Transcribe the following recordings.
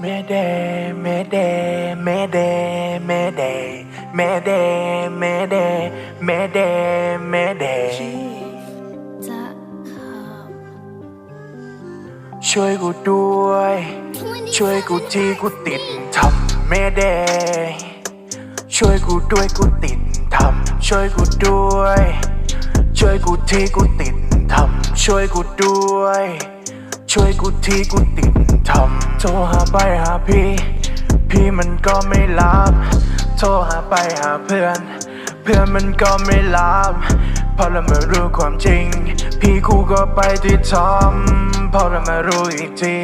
เมเดเมเดเมเดเมเดเมเดเมเดเมเดเมเดจะขับช่วยกูด้วย ช่วยกูทีกูติดทำเมเดช่วยกูด้วยกูติดทำช่วยกูด้วย ช่วยกูทีกูติดทำช่วยกูด้วย ช่วยกูทีกูติดทำโทรหาไปหาพี่ พี่มันก็ไม่รับโทรหาไปหาเพื่อน เพื่อนมันก็ไม่รับพอเรามารู้ความจริง พี่กูก็ไปที่ทำพอเรามารู้อีกที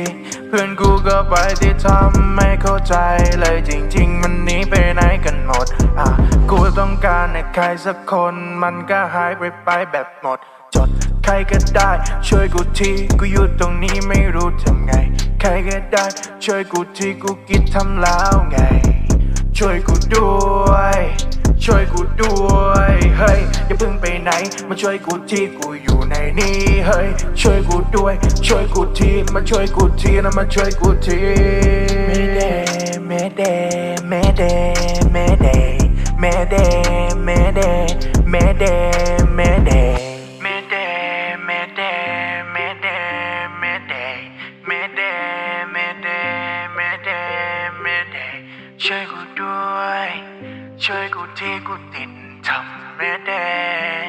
เพื่อนกูก็ไปที่ทำไม่เข้าใจเลยจริง ๆ มันหนีไปไหนกันหมดอะกูต้องการให้ใครสักคน มันก็หายไปไปแบบหมดจด ใครก็ได้ ช่วยกูทีกูอยู่ตรงนี้ไม่รู้ทำไง ใครก็ได้ ช่วยกูทีกูคิดทำแล้วไง ช่วยกูด้วย ช่วยกูด้วยเฮ้ยอย่าเพิ่งไปไหน มาช่วยกูทีกูอยู่ในนี้เฮ้ยช่วยกูด้วย ช่วยกูทีมาช่วยกูทีนะมาช่วยกูทีเมเดเมเดเมเดเมเดเมเดเมเดเมเด chơi cuộc đuôi, chơi cuộc thi cuộc tình thầm mê đê.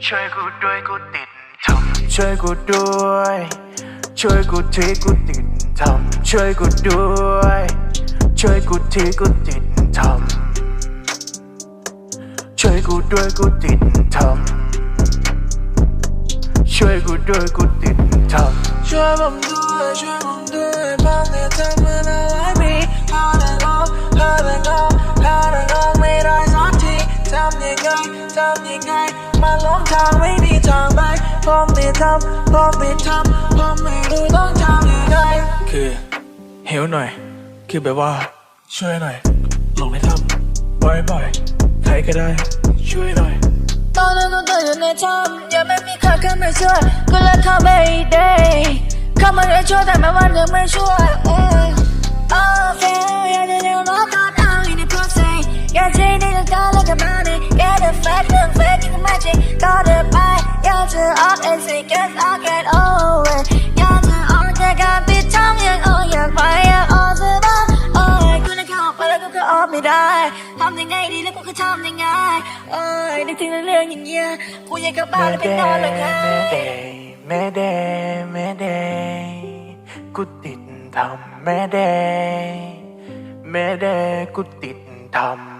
Chơi cuộc đuôi cuộc tình thầm, chơi cuộc đuôi. Chơi cuộc thi cuộc tình thầm, chơi cuộc đuôi. Chơi cuộc thi cuộc tình thầm. Chơi cuộc đuôi cuộc tình thầm. Chơi cuộc đuôi cuộc tình thầm. Chơi vòng đuôi, chơi vòng đuôi, bao ngày thầm mơ nào lại bị าหลงทางไม่มีทางไปผมไม่ทำผมไม่ทำผมไม่รู้ต้องทำยังไงคือเฮลหน่อย คือแบบว่า ช่วยหน่อยลงในถ้ำบ่อยบ่อยๆใครก็ได้ ช่วยหน่อย ตอนนั้นก็เดินอยู่ในถ้ำยังไม่มีใครเข้ามาช่วยก็เลยเข้าไปอีก day เข้ามาได้ช่วยแต่ไม่ว่าจะไม่ช่วย fact, the magic. Got it by, yeah, to up and say, guess I get over. Yeah, to all the got be tongue, yeah, oh, yeah, fire, all the bar. Oh, I couldn't count, but I could all me die. ทำยังไงดีแล้วกูก็ทำยังไงโอ้ยนึกถึงเรื่องอย่างเงี้ยกูอยากกลับบ้านแล้วไปนอนเลยไงแม่เดแม่เดกูติดทำแม่เดแม่เดกูติดทำ